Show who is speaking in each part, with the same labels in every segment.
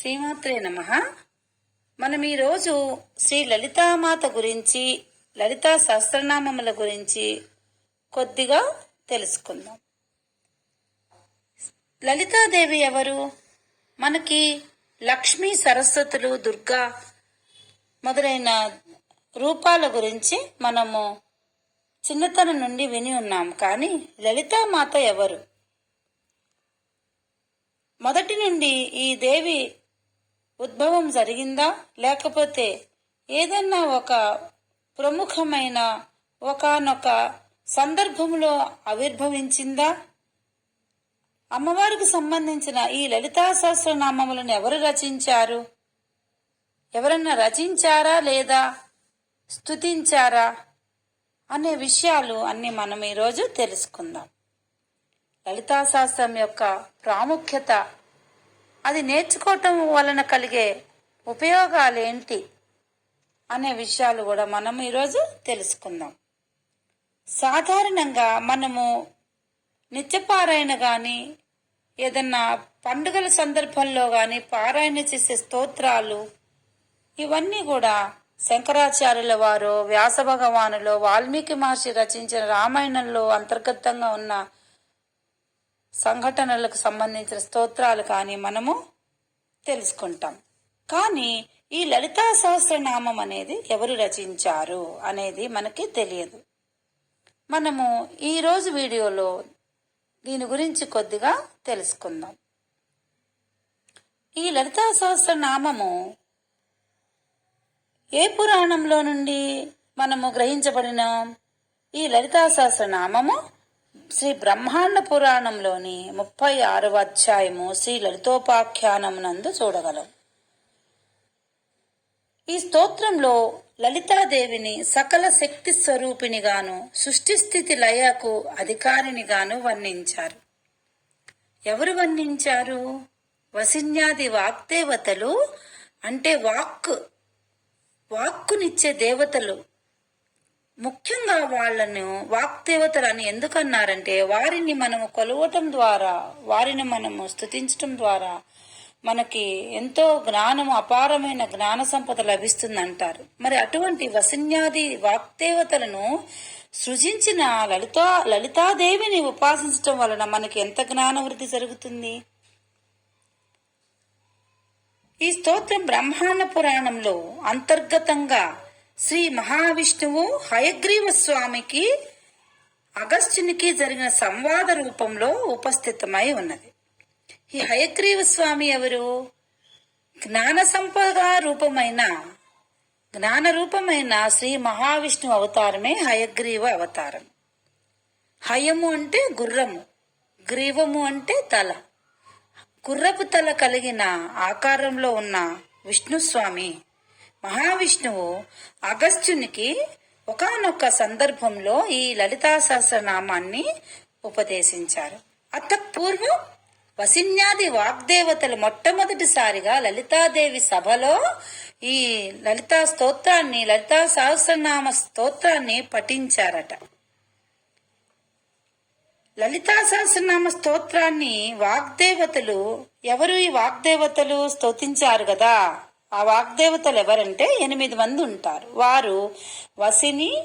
Speaker 1: శ్రీమాత్రే నమ. మనం ఈరోజు శ్రీ లలితామాత గురించి లలితా సహస్రనామముల గురించి కొద్దిగా తెలుసుకుందాం. లలితాదేవి ఎవరు? మనకి లక్ష్మీ సరస్వతులు దుర్గా మొదలైన రూపాల గురించి మనము చిన్నతనం నుండి విని ఉన్నాం. కానీ లలితామాత ఎవరు? మొదటి నుండి ఈ దేవి ఉద్భవం జరిగిందా? లేకపోతే ఏదన్నా ఒక ప్రముఖమైన ఒకనొక సందర్భంలో ఆవిర్భవించిందా? అమ్మవారికి సంబంధించిన ఈ లలితా సహస్రనామములను ఎవరు రచించారు? ఎవరన్నా రచించారా లేదా? స్తుతించారా? అనే విషయాలు అన్నీ మనం ఈరోజు తెలుసుకుందాం. లలితా శాస్త్రం యొక్క ప్రాముఖ్యత అది నేర్చుకోవటం వలన కలిగే ఉపయోగాలు ఏంటి అనే విషయాలు కూడా మనం ఈరోజు తెలుసుకుందాం. సాధారణంగా మనము నిత్యపారాయణ కానీ ఏదన్నా పండుగల సందర్భంలో కానీ పారాయణ చేసే స్తోత్రాలు ఇవన్నీ కూడా శంకరాచార్యుల వారు వ్యాస భగవానులో వాల్మీకి మహర్షి రచించిన రామాయణంలో అంతర్గతంగా ఉన్న సంఘటనలకు సంబంధించిన స్తోత్రాలు కానీ మనము తెలుసుకుంటాం. కానీ ఈ లలితా సహస్రనామం అనేది ఎవరు రచించారు అనేది మనకి తెలియదు. మనము ఈరోజు వీడియోలో దీని గురించి కొద్దిగా తెలుసుకుందాం. ఈ లలితా సహస్రనామము ఏ పురాణంలో నుండి మనము గ్రహించబడిన? ఈ లలితా సహస్రనామము శ్రీ బ్రహ్మాండ పురాణంలోని ముప్పై ఆరవ అధ్యాయము శ్రీ లలితోపాఖ్యానమునందు చూడగలం. ఈ స్తోత్రంలో లలితాదేవిని సకల శక్తి స్వరూపినిగాను సృష్టి స్థితి లయకు అధికారినిగాను వర్ణించారు. ఎవరు వర్ణించారు? వసిన్యాది వాక్దేవతలు అంటే వాక్ వాక్కునిచ్చే దేవతలు. ముఖ్యంగా వాళ్ళను వాక్దేవతలు అని ఎందుకన్నారంటే వారిని మనము కొలవటం ద్వారా వారిని మనము స్థుతించటం ద్వారా మనకి ఎంతో జ్ఞానము అపారమైన జ్ఞాన సంపద లభిస్తుందంటారు. మరి అటువంటి వసన్యాది వాక్దేవతలను సృజించిన లలితా లలితాదేవిని ఉపాసించటం వలన మనకి ఎంత జ్ఞాన వృద్ధి జరుగుతుంది? ఈ స్తోత్రం బ్రహ్మాండ పురాణంలో అంతర్గతంగా శ్రీ మహావిష్ణువు హయగ్రీవ స్వామికి అగస్త్యునికి జరిగిన సంవాద రూపంలో ఉపస్థితమై ఉన్నది. ఈ హయగ్రీవ స్వామి ఎవరు? జ్ఞాన సంపద రూపమైన జ్ఞాన రూపమైన శ్రీ మహావిష్ణు అవతారమే హయగ్రీవ అవతారం. హయము అంటే గుర్రము గ్రీవము అంటే తల. గుర్రపు తల కలిగిన ఆకారంలో ఉన్న విష్ణుస్వామి మహావిష్ణువు అగస్త్యునికి ఒకనొక సందర్భంలో ఈ లలితా సహస్రనామాన్ని ఉపదేశించారు. అతపూర్వం వసిన్యాది వాగ్దేవతలు మొట్టమొదటిసారిగా లలితాదేవి సభలో ఈ లలితా స్తోత్రాన్ని లలితా సహస్రనామ స్తోత్రాన్ని పఠించారట. లలితా సహస్రనామ స్తోత్రాన్ని వాగ్దేవతలు ఎవరు ఈ వాగ్దేవతలు స్తోతించారు కదా? ఆ వాగ్దేవతలు ఎవరంటే ఎనిమిది మంది ఉంటారు. వారు వసిని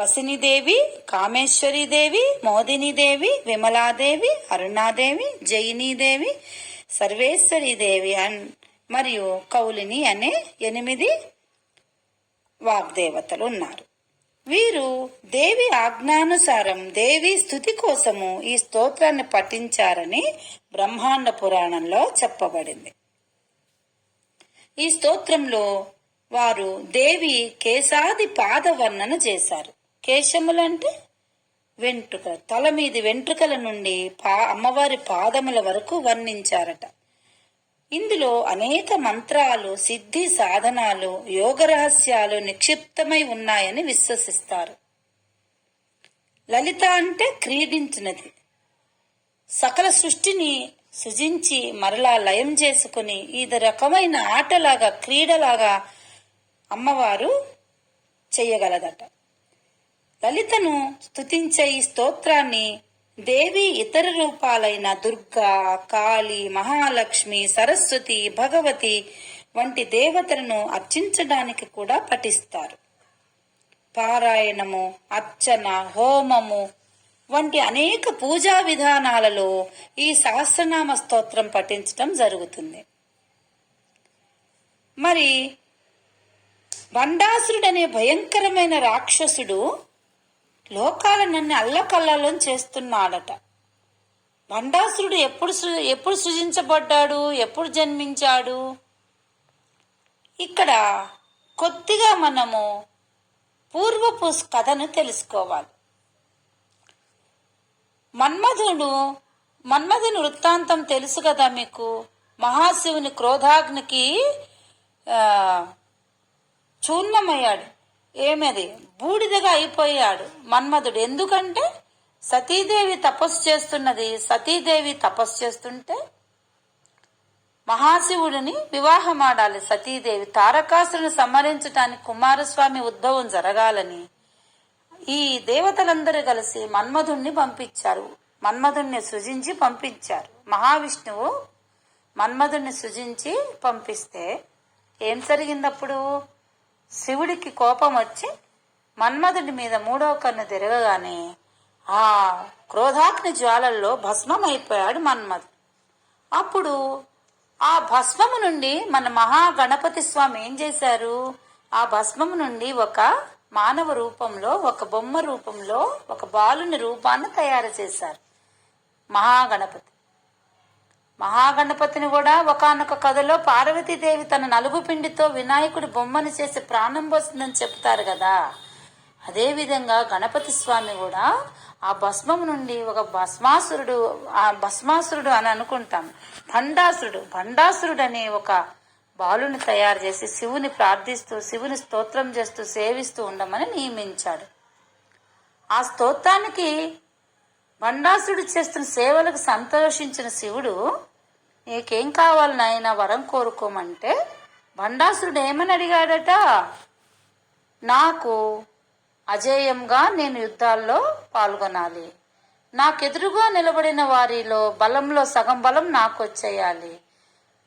Speaker 1: వసినిదేవి కామేశ్వరీదేవి మోదినీదేవి విమలాదేవి అరుణాదేవి జయినీదేవి సర్వేశ్వరీదేవి అన్ మరియు కౌలిని అనే ఎనిమిది వాగ్దేవతలు ఉన్నారు. వీరు దేవి ఆజ్ఞానుసారం దేవి స్థుతి కోసము ఈ స్తోత్రాన్ని పఠించారని బ్రహ్మాండ పురాణంలో చెప్పబడింది. ఈ స్తోత్రంలో వారు దేవి కేశాది పాద వర్ణన చేశారు. కేశములంటే వెంట్రుక తల మీది వెంట్రుకల నుండి పా అమ్మవారి పాదముల వరకు వర్ణించారట. ఇందులో అనేక మంత్రాలు సిద్ధి సాధనాలు యోగ రహస్యాలు నిక్షిప్తమై ఉన్నాయని విశ్వసిస్తారు. లలిత అంటే క్రీడించినది. సకల సృష్టిని సృజించి మరలా లయం చేసుకుని ఇది రకమైన ఆటలాగా క్రీడలాగా అమ్మవారు చెయ్యగలదట లలితను స్తుతించే ఈ స్తోత్రాన్ని దేవి ఇతర రూపాలైన దుర్గా కాళి మహాలక్ష్మి సరస్వతి భగవతి వంటి దేవతలను అర్చించడానికి కూడా పఠిస్తారు. పారాయణము అర్చన హోమము వంటి అనేక పూజా విధానాలలో ఈ సహస్రనామ స్తోత్రం పఠించటం జరుగుతుంది. మరి బండాసురుడనే భయంకరమైన రాక్షసుడు లోకాలనన్ని అల్లకల్లోలం చేస్తున్నాడట. బండాసురుడు ఎప్పుడు సృ- ఎప్పుడు సృజించబడ్డాడు? ఎప్పుడు జన్మించాడు? ఇక్కడ కొద్దిగా మనము పూర్వపు కథను తెలుసుకోవాలి. మన్మధుడు మన్మధుని వృత్తాంతం తెలుసు కదా మీకు? మహాశివుని క్రోధాగ్నికి చూర్ణమయ్యాడు. ఏమది? బూడిదగా అయిపోయాడు మన్మధుడు. ఎందుకంటే సతీదేవి తపస్సు చేస్తున్నది. సతీదేవి తపస్సు చేస్తుంటే మహాశివుడిని వివాహం ఆడాలి సతీదేవి. తారకాసురుని సంహరించటానికి కుమారస్వామి ఉద్భవం జరగాలని ఈ దేవతలందరూ కలిసి మన్మధుణ్ణి పంపించారు. మన్మధుణ్ణి సృజించి పంపించారు. మహావిష్ణువు మన్మధుణ్ణి సృజించి పంపిస్తే ఏం జరిగిందప్పుడు? శివుడికి కోపం వచ్చి మన్మధుడి మీద మూడవ కన్ను తిరగగానే ఆ క్రోధాగ్ని జ్వాలల్లో భస్మమైపోయాడు మన్మధుడు అప్పుడు ఆ భస్మము నుండి మన మహాగణపతి స్వామి ఏం చేశారు? ఆ భస్మము నుండి ఒక మానవ రూపంలో ఒక బొమ్మ రూపంలో ఒక బాలుని రూపాన్ని తయారు చేశారు. మహాగణపతి. మహాగణపతిని కూడా ఒకానొక కథలో పార్వతీదేవి తన నలుగు పిండితో వినాయకుడి బొమ్మను చేసి ప్రాణం పోస్తుందని చెప్తారు కదా. అదేవిధంగా గణపతి స్వామి కూడా ఆ భస్మం నుండి ఒక భస్మాసురుడు ఆ భస్మాసురుడు అని అనుకుంటాం. భండాసురుడు భండాసురుడు అనే ఒక బాలుని తయారు చేసి శివుని ప్రార్థిస్తూ శివుని స్తోత్రం చేస్తూ సేవిస్తూ ఉండమని నియమించాడు. ఆ స్తోత్రానికి భండాసురుడు చేస్తున్న సేవలకు సంతోషించిన శివుడు నీకేం కావాలి నాయన వరం కోరుకోమంటే భండాసురుడు ఏమని అడిగాడట? నాకు అజేయంగా నేను యుద్ధాల్లో పాల్గొనాలి. నాకెదురుగా నిలబడిన వారిలో బలంలో సగం బలం నాకు వచ్చేయాలి.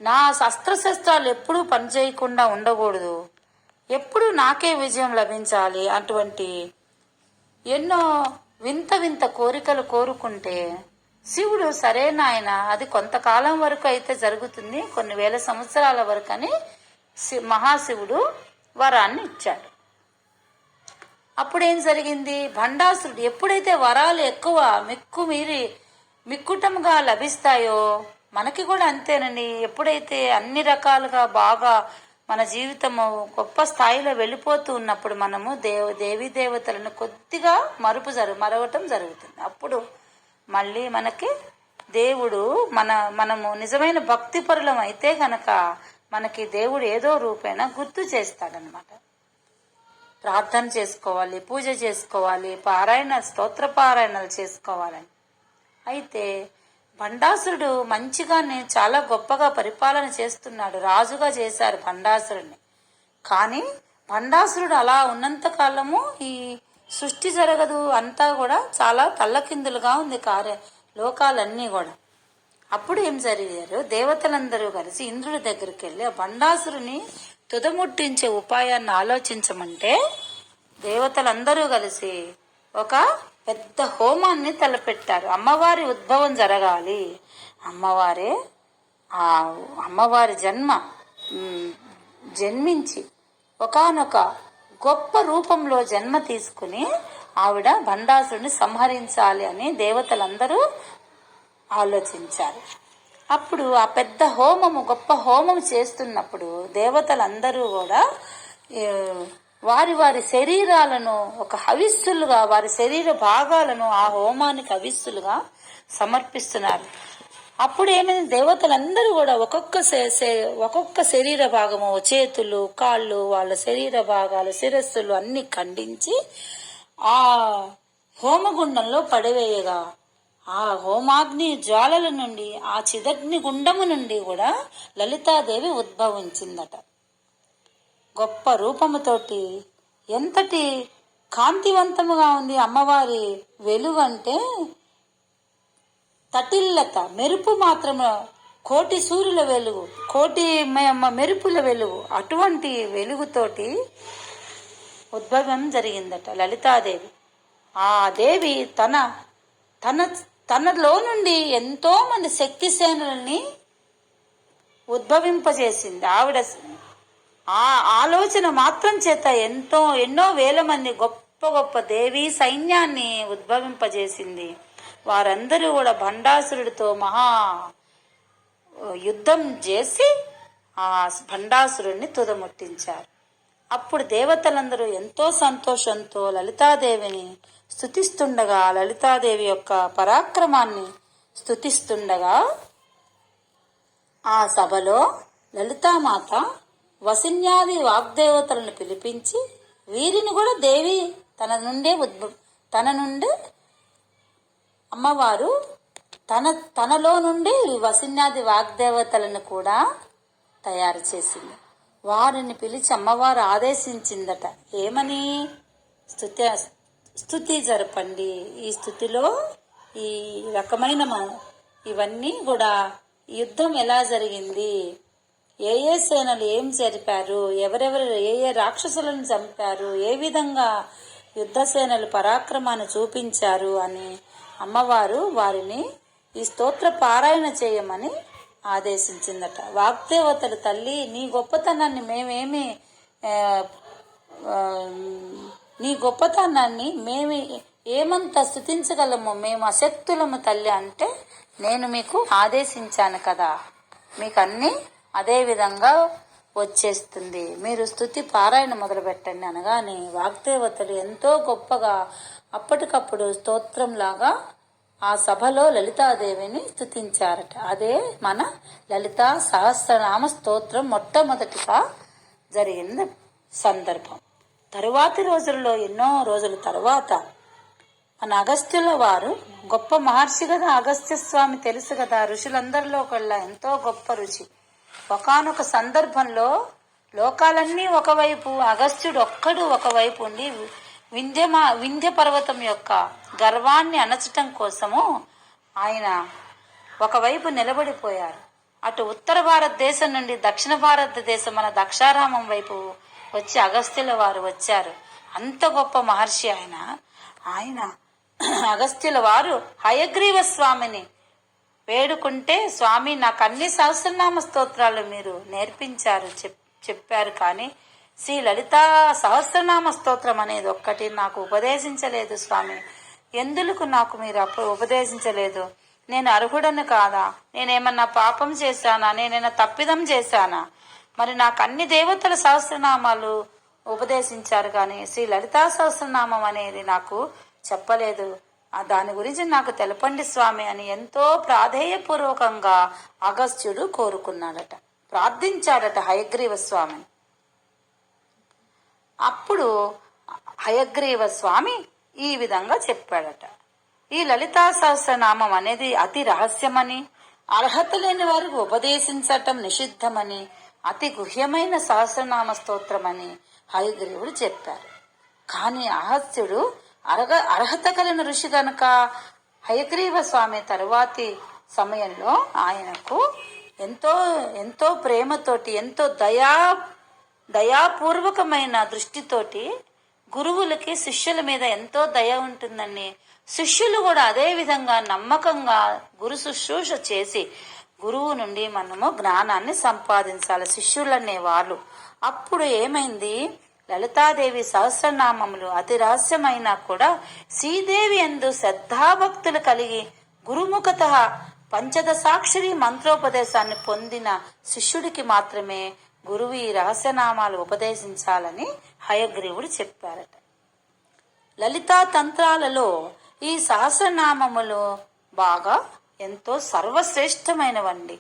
Speaker 1: నా శస్త్రశస్త్రాలు ఎప్పుడూ పనిచేయకుండా ఉండకూడదు. ఎప్పుడూ నాకే విజయం లభించాలి అటువంటి ఎన్నో వింత వింత కోరికలు కోరుకుంటే శివుడు సరే నాయన అది కొంతకాలం వరకు అయితే జరుగుతుంది కొన్ని వేల సంవత్సరాల వరకు అని శి- మహాశివుడు వరాన్ని ఇచ్చాడు. అప్పుడేం జరిగింది? భండాసురుడు ఎప్పుడైతే వరాలు ఎక్కువ మిక్కు మీరి మిక్కుటంగా లభిస్తాయో మనకి కూడా అంతేనండి. ఎప్పుడైతే అన్ని రకాలుగా బాగా మన జీవితము గొప్ప స్థాయిలో వెళ్ళిపోతూ ఉన్నప్పుడు మనము దేవ దేవీ దేవతలను కొద్దిగా మరుపు జరు మరవటం జరుగుతుంది. అప్పుడు మళ్ళీ మనకి దేవుడు మన మనము నిజమైన భక్తి పరులం అయితే గనక మనకి దేవుడు ఏదో రూపేణ గుర్తు చేస్తాడనమాట ప్రార్థన చేసుకోవాలి పూజ చేసుకోవాలి పారాయణ స్తోత్ర పారాయణలు చేసుకోవాలని. అయితే పండాసురుడు మంచిగా నేను చాలా గొప్పగా పరిపాలన చేస్తున్నాడు. రాజుగా చేశారు పండాసురుడిని కానీ పండాసురుడు అలా ఉన్నంత కాలము ఈ సృష్టి జరగదు అంతా కూడా చాలా తల్లకిందులుగా ఉంది కార్య లోకాలన్నీ కూడా. అప్పుడు ఏం జరిగారు? దేవతలందరూ కలిసి ఇంద్రుడి దగ్గరికి వెళ్ళి ఆ బండాసురుని తుదముట్టించే ఉపాయాన్ని ఆలోచించమంటే దేవతలందరూ కలిసి ఒక పెద్ద హోమాన్ని తలపెట్టారు. అమ్మవారి ఉద్భవం జరగాలి. అమ్మవారే ఆ అమ్మవారి జన్మ జన్మించి ఒకానొక గొప్ప రూపంలో జన్మ తీసుకుని ఆవిడ బండాసురుని సంహరించాలి అని దేవతలందరూ ఆలోచించారు. అప్పుడు ఆ పెద్ద హోమము గొప్ప హోమం చేస్తున్నప్పుడు దేవతలందరూ కూడా వారి వారి శరీరాలను ఒక హవిస్సులుగా వారి శరీర భాగాలను ఆ హోమానికి హవిస్సులుగా సమర్పిస్తున్నారు. అప్పుడు ఏమైంది? దేవతలందరూ కూడా ఒక్కొక్క ఒక్కొక్క శరీర భాగము చేతులు కాళ్ళు వాళ్ళ శరీర భాగాలు శిరస్సులు అన్ని ఖండించి ఆ హోమగుండంలో పడివేయగా. ఆ హోమాగ్ని జ్వాలల నుండి ఆ చిదగ్ని గుండము నుండి కూడా లలితాదేవి ఉద్భవించిందట. గొప్ప రూపముతోటి ఎంతటి కాంతివంతముగా ఉంది అమ్మవారి వెలుగు అంటే తటిల్లత మెరుపు మాత్రము కోటి సూర్యుల వెలుగు కోటి మెరుపుల వెలుగు అటువంటి వెలుగుతోటి ఉద్భవం జరిగిందట లలితాదేవి. ఆ దేవి తన తన తనలో నుండి ఎంతో మంది శక్తి సేనల్ని ఉద్భవింపజేసింది. ఆవిడ ఆ ఆలోచన మాత్రం చేత ఎంతో ఎన్నో వేల మంది గొప్ప గొప్ప దేవీ సైన్యాన్ని ఉద్భవింపజేసింది. వారందరూ కూడా భండాసురుడితో మహా యుద్ధం చేసి ఆ భండాసురుడిని తుదముట్టించారు. అప్పుడు దేవతలందరూ ఎంతో సంతోషంతో లలితాదేవిని స్థుతిస్తుండగా లలితాదేవి యొక్క పరాక్రమాన్ని స్తుతిస్తుండగా ఆ సభలో లలితామాత వసిన్యాది వాగ్దేవతలను పిలిపించి వీరిని కూడా దేవి తన నుండే ఉద్భ తన నుండే అమ్మవారు తన తనలో నుండి వసిన్యాది వాగ్దేవతలను కూడా తయారు చేసింది. వారిని పిలిచి అమ్మవారు ఆదేశించిందట ఏమని? స్థుతి స్థుతి జరపండి. ఈ స్థుతిలో ఈ రకమైన ఇవన్నీ కూడా యుద్ధం ఎలా జరిగింది? ఏ ఏ సేనలు ఏం జరిపారు? ఎవరెవరు ఏ ఏ రాక్షసులను చంపారు? ఏ విధంగా యుద్ధ సేనలు పరాక్రమాన్ని చూపించారు అని అమ్మవారు వారిని ఈ స్తోత్ర పారాయణ చేయమని ఆదేశించిందట. వాగ్దేవతలు తల్లి నీ గొప్పతనాన్ని మేమేమి నీ గొప్పతనాన్ని మేము ఏమంత స్థుతించగలము? మేము అశక్తులము తల్లి అంటే నేను మీకు ఆదేశించాను కదా. మీకు అన్నీ అదేవిధంగా వచ్చేస్తుంది. మీరు స్థుతి పారాయణ మొదలు పెట్టండి అనగానే వాగ్దేవతలు ఎంతో గొప్పగా అప్పటికప్పుడు స్తోత్రంలాగా ఆ సభలో లలితాదేవిని స్తుతించారట. అదే మన లలితా సహస్రనామ స్తోత్రం మొట్టమొదటిగా జరిగిన సందర్భం. తరువాతి రోజుల్లో ఎన్నో రోజుల తర్వాత మన అగస్త్యుల వారు గొప్ప మహర్షి కదా అగస్త్య స్వామి తెలుసు కదా ఋషులందరిలో కల్లా ఎంతో గొప్ప రుచి. ఒకానొక సందర్భంలో లోకాలన్నీ ఒకవైపు అగస్త్యుడు ఒక్కడు ఒకవైపు ఉండి వింధ్యమా వింధ్య పర్వతం యొక్క గర్వాన్ని అణచటం కోసము ఆయన ఒకవైపు నిలబడిపోయారు. అటు ఉత్తర భారతదేశం నుండి దక్షిణ భారతదేశం మన దక్షారామం వైపు వచ్చి అగస్త్యుల వారు వచ్చారు. అంత గొప్ప మహర్షి ఆయన. ఆయన అగస్త్యుల వారు హయగ్రీవ స్వామిని వేడుకుంటే స్వామి నాకు అన్ని సహస్రనామ స్తోత్రాలు మీరు నేర్పించారు చెప్ చెప్పారు కానీ శ్రీ లలిత సహస్రనామ స్తోత్రం అనేది ఒక్కటి నాకు ఉపదేశించలేదు స్వామి. ఎందులకు నాకు మీరు అప్పుడు ఉపదేశించలేదు? నేను అర్హుడను కాదా? నేనేమన్నా పాపం చేశానా? నేనైనా తప్పిదం చేశానా? మరి నాకు అన్ని దేవతల సహస్రనామాలు ఉపదేశించారు కానీ శ్రీ లలితా సహస్రనామం అనేది నాకు చెప్పలేదు. దాని గురించి నాకు తెలపండి స్వామి అని ఎంతో ప్రాధేయపూర్వకంగా అగస్త్యుడు కోరుకున్నాడట. ప్రార్థించాడట హయగ్రీవ స్వామిని. అప్పుడు హయగ్రీవ స్వామి ఈ విధంగా చెప్పాడట. ఈ లలితా సహస్రనామం అనేది అతి రహస్యమని అర్హత లేని వారికి ఉపదేశించటం నిషిద్ధమని అతి గుహ్యమైన సహస్రనామ స్తోత్రమని హయగ్రీవుడు చెప్పారు. కానీ అహస్యుడు అర్హ అర్హత కలిగిన ఋషి గనుక హయగ్రీవ స్వామి తరువాతి సమయంలో ఆయనకు ఎంతో ఎంతో ప్రేమతోటి ఎంతో దయా దయాపూర్వకమైన దృష్టితోటి గురువులకి శిష్యుల మీద ఎంతో దయ ఉంటుందని శిష్యులు కూడా అదే విధంగా నమ్మకంగా గురు శుశ్రూష చేసి గురువు నుండి మనము జ్ఞానాన్ని సంపాదించాలి. శిష్యులనే వాళ్ళు. అప్పుడు ఏమైంది? లలితాదేవి సహస్రనామములు అతి రహస్యమైనా కూడా శ్రీదేవి ఎందు శ్రద్ధాభక్తులు కలిగి గురుముఖత పంచదశాక్షరి మంత్రోపదేశాన్ని పొందిన శిష్యుడికి మాత్రమే గురువు ఈ రహస్యనామాలు ఉపదేశించాలని హయగ్రీవుడు చెప్పారట. లలితా తంత్రాలలో ఈ సహస్రనామములు బాగా ఎంతో సర్వశ్రేష్టమైనవండి.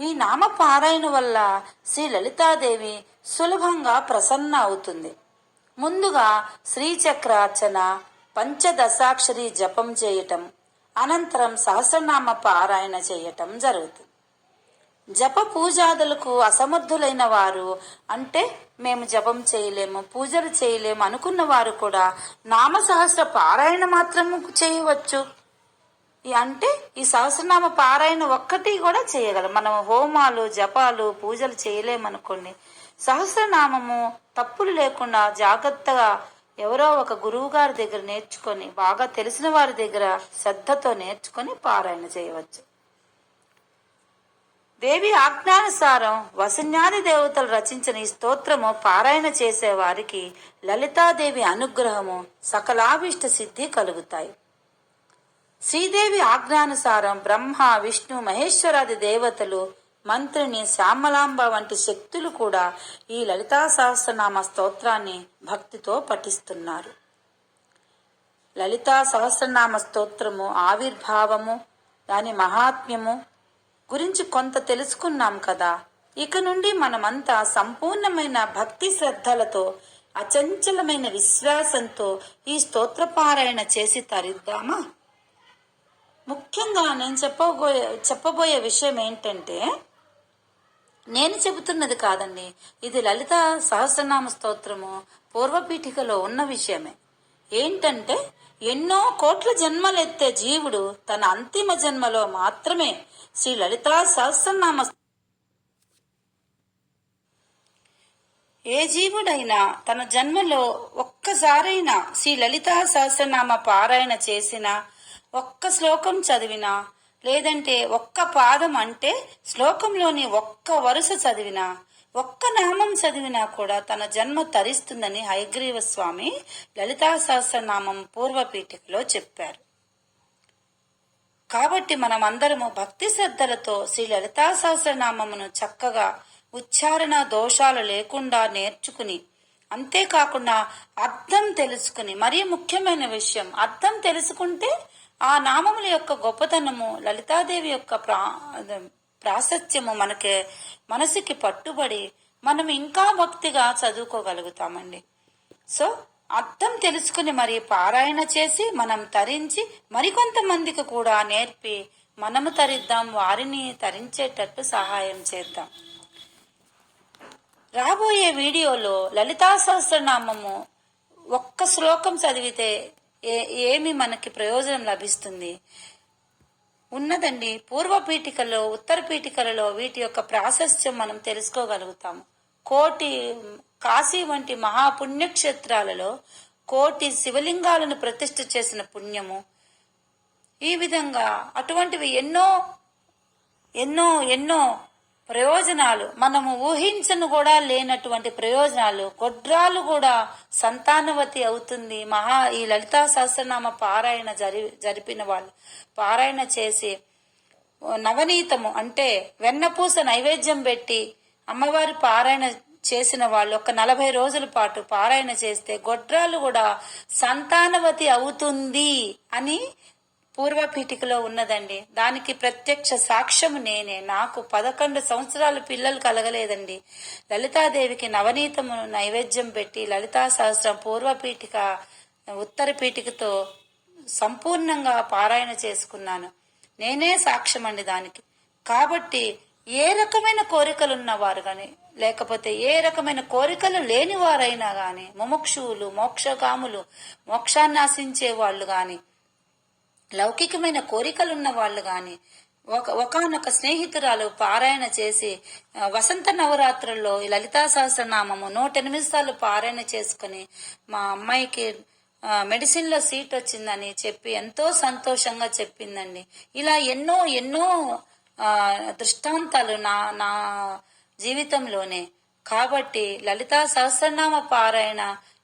Speaker 1: ఈ నామ పారాయణ వల్ల శ్రీ లలితాదేవి సులభంగా ప్రసన్న అవుతుంది. ముందుగా శ్రీచక్రార్చన పంచదశాక్షరి జపం చేయటం అనంతరం సహస్రనామ పారాయణ చేయటం జరుగుతుంది. జప పూజాదులకు అసమర్థులైన వారు అంటే మేము జపం చేయలేము పూజలు చేయలేము అనుకున్న వారు కూడా నామ సహస్ర పారాయణ మాత్రము చేయవచ్చు. అంటే ఈ సహస్రనామ పారాయణ ఒక్కటి కూడా చేయగలం. మనం హోమాలు జపాలు పూజలు చేయలేమనుకోండి. సహస్రనామము తప్పులు లేకుండా జాగ్రత్తగా ఎవరో ఒక గురువు గారి దగ్గర నేర్చుకొని బాగా తెలిసిన వారి దగ్గర శ్రద్ధతో నేర్చుకొని పారాయణ చేయవచ్చు. దేవి ఆజ్ఞానుసారం వసన్యాది దేవతలు రచించిన ఈ స్తోత్రము పారాయణ చేసే వారికి లలితాదేవి అనుగ్రహము సకలాభిష్ట సిద్ధి కలుగుతాయి. శ్రీదేవి ఆజ్ఞానుసారం బ్రహ్మ విష్ణు మహేశ్వరాది దేవతలు మంత్రిని శ్యామలాంబ వంటి శక్తులు కూడా ఈ లలితా సహస్రనామ స్తోత్రాన్ని భక్తితో పఠిస్తున్నారు. లలితా సహస్రనామ స్తోత్రము ఆవిర్భావము దాని మహాత్మ్యము గురించి కొంత తెలుసుకున్నాం కదా. ఇక నుండి మనమంతా సంపూర్ణమైన భక్తి శ్రద్ధలతో అచంచలమైన విశ్వాసంతో ఈ స్తోత్రపారాయణ చేసి తరిద్దామా? ముఖ్యంగా నేను చెప్పబోయే చెప్పబోయే విషయం ఏంటంటే నేను చెబుతున్నది కాదండి. ఇది లలిత సహస్రనామ స్తోత్రము పూర్వపీఠికలో ఉన్న విషయమే. ఏంటంటే ఎన్నో కోట్ల జన్మలెత్తే జీవుడు తన అంతిమ జన్మలో మాత్రమే శ్రీ లలితా సహస్రనామ ఏ జీవుడైనా తన జన్మలో ఒక్కసారైనా శ్రీ లలితా సహస్రనామ పారాయణ చేసినా ఒక్క శ్లోకం చదివినా లేదంటే ఒక్క పాదం అంటే శ్లోకంలోని ఒక్క వరుస చదివినా ఒక్క నామం చదివినా కూడా తన జన్మ తరిస్తుందని హయగ్రీవ స్వామి లలితా సహస్రనామం పూర్వపీఠికలో చెప్పారు. కాబట్టి మనం అందరము భక్తి శ్రద్ధలతో శ్రీ లలితా సహస్రనామమును చక్కగా ఉచ్చారణ దోషాలు లేకుండా నేర్చుకుని అంతేకాకుండా అర్థం తెలుసుకుని మరీ ముఖ్యమైన విషయం అర్థం తెలుసుకుంటే ఆ నామముల యొక్క గొప్పతనము లలితాదేవి యొక్క ప్రా ప్రాశస్త్యము మనకి మనసుకి పట్టుబడి మనం ఇంకా భక్తిగా చదువుకోగలుగుతామండి. సో అర్థం తెలుసుకుని మరి పారాయణ చేసి మనం తరించి మరికొంతమందికి కూడా నేర్పి మనము తరిద్దాం వారిని తరించేటట్టు సహాయం చేద్దాం. రాబోయే వీడియోలో లలితా సహస్రనామము ఒక్క శ్లోకం చదివితే ఏ ఏమి మనకి ప్రయోజనం లభిస్తుంది? ఉన్నదండి. పూర్వ పీఠికలో ఉత్తర పీఠికలలో వీటి యొక్క ప్రాశస్త్యం మనం తెలుసుకోగలుగుతాము కోటి కాశీ వంటి మహాపుణ్యక్షేత్రాలలో కోటి శివలింగాలను ప్రతిష్ఠ చేసిన పుణ్యము. ఈ విధంగా అటువంటివి ఎన్నో ఎన్నో ఎన్నో ప్రయోజనాలు. మనము ఊహించను కూడా లేనటువంటి ప్రయోజనాలు. గొడ్రాలు కూడా సంతానవతి అవుతుంది. మహా ఈ లలితా సహస్రనామ పారాయణ జరి జరిపిన వాళ్ళు. పారాయణ చేసి నవనీతము అంటే వెన్నపూస నైవేద్యం పెట్టి అమ్మవారి పారాయణ చేసిన వాళ్ళు ఒక నలభై రోజుల పాటు పారాయణ చేస్తే గొడ్రాలు కూడా సంతానవతి అవుతుంది అని పూర్వపీఠికలో ఉన్నదండి. దానికి ప్రత్యక్ష సాక్ష్యము నేనే. నాకు పదకొండు సంవత్సరాలు పిల్లలు కలగలేదండి. లలితాదేవికి నవనీతము నైవేద్యం పెట్టి లలితా సహస్రం పూర్వపీఠిక ఉత్తర పీఠికతో సంపూర్ణంగా పారాయణ చేసుకున్నాను. నేనే సాక్ష్యం అండి దానికి. కాబట్టి ఏ రకమైన కోరికలు ఉన్నవారు కానీ లేకపోతే ఏ రకమైన కోరికలు లేని వారైనా గాని ముముక్షువులు మోక్షకాములు మోక్షాన్ని ఆశించే వాళ్ళు కానీ లౌకికమైన కోరికలున్న వాళ్ళు కానీ ఒక ఒకనొక స్నేహితురాలు పారాయణ చేసి వసంత నవరాత్రుల్లో లలితా సహస్రనామము నూట ఎనిమిది సార్లు పారాయణ చేసుకుని మా అమ్మాయికి మెడిసిన్లో సీట్ వచ్చిందని చెప్పి ఎంతో సంతోషంగా చెప్పిందండి. ఇలా ఎన్నో ఎన్నో దృష్టాంతాలు నా నా జీవితంలోనే. కాబట్టి లలితా సహస్రనామ పారాయణ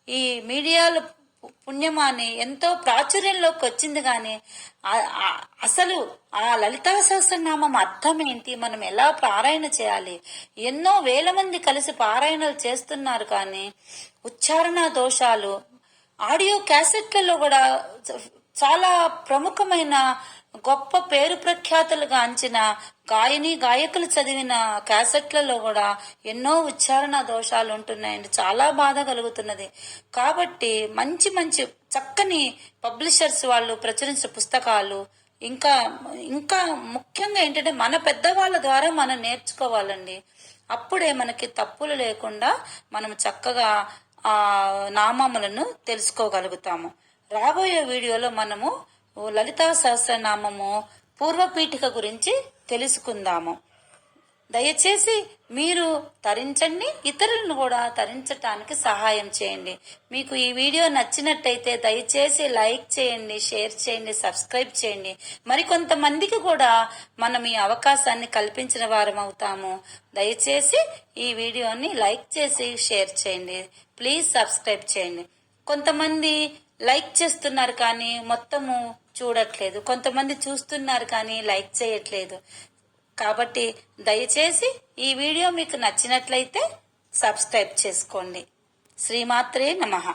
Speaker 1: ఈ మీడియాలో పుణ్యమాని ఎంతో ప్రాచుర్యంలోకి వచ్చింది కానీ అసలు ఆ లలితా సహస్రనామం అర్థం ఏంటి మనం ఎలా పారాయణ చేయాలి? ఎన్నో వేల మంది కలిసి పారాయణలు చేస్తున్నారు కానీ ఉచ్చారణ దోషాలు ఆడియో క్యాసెట్లలో కూడా చాలా ప్రముఖమైన గొప్ప పేరు ప్రఖ్యాతులుగా అంచిన గాయని గాయకులు చదివిన క్యాసెట్లలో కూడా ఎన్నో ఉచ్చారణ దోషాలు ఉంటున్నాయండి. చాలా బాధ కలుగుతున్నది. కాబట్టి మంచి మంచి చక్కని పబ్లిషర్స్ వాళ్ళు ప్రచురించిన పుస్తకాలు ఇంకా ఇంకా ముఖ్యంగా ఏంటంటే మన పెద్దవాళ్ళ ద్వారా మనం నేర్చుకోవాలండి. అప్పుడే మనకి తప్పులు లేకుండా మనం చక్కగా ఆ నామములను తెలుసుకోగలుగుతాము. రాబోయే వీడియోలో మనము లలితా సహస్రనామము పూర్వపీఠిక గురించి తెలుసుకుందాము. దయచేసి మీరు తరించండి ఇతరులను కూడా తరించటానికి సహాయం చేయండి. మీకు ఈ వీడియో నచ్చినట్టయితే దయచేసి లైక్ చేయండి షేర్ చేయండి సబ్స్క్రైబ్ చేయండి. మరికొంతమందికి కూడా మనం ఈ అవకాశాన్ని కల్పించిన వారం అవుతాము. దయచేసి ఈ వీడియోని లైక్ చేసి షేర్ చేయండి. ప్లీజ్ సబ్స్క్రైబ్ చేయండి. కొంతమంది లైక్ చేస్తున్నారు కానీ మొత్తము చూడట్లేదు. కొంతమంది చూస్తున్నారు కానీ లైక్ చేయట్లేదు. కాబట్టి దయచేసి ఈ వీడియో మీకు నచ్చినట్లయితే సబ్స్క్రైబ్ చేసుకోండి. శ్రీమాత్రే నమః.